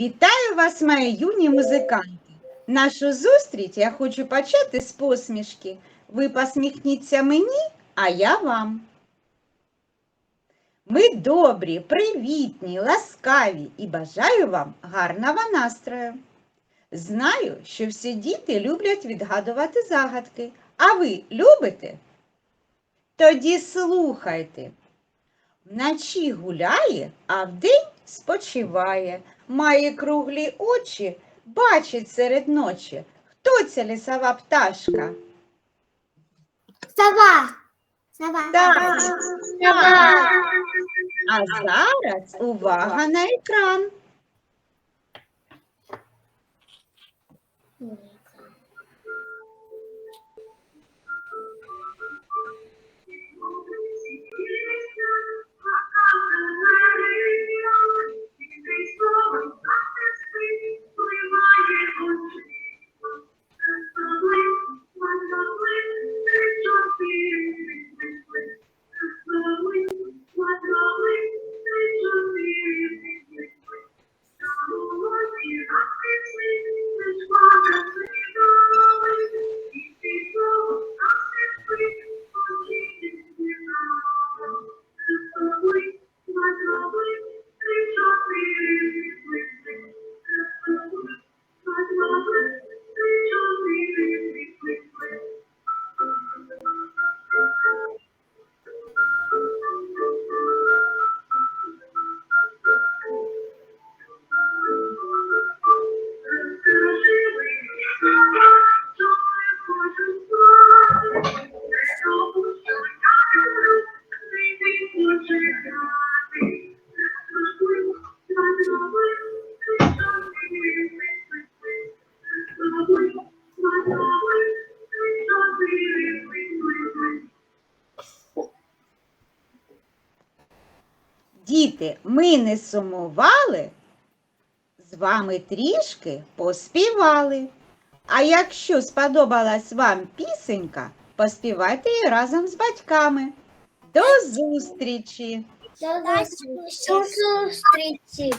Вітаю вас, мої юні музиканти. Нашу зустріч я хочу почати з посмішки. Ви посміхніться мені, а я вам. Ми добрі, привітні, ласкаві і бажаю вам гарного настрою. Знаю, що всі діти люблять відгадувати загадки. А ви любите? Тоді слухайте. Вночі гуляє, а вдень спочиває, має круглі очі, бачить серед ночі. Хто ця лісова пташка? Сова. Сова. Так. Сова. А зараз увага на екран. Діти, ми не сумували, з вами трішки поспівали. А якщо сподобалась вам пісенька, поспівайте її разом з батьками. До зустрічі! До зустрічі.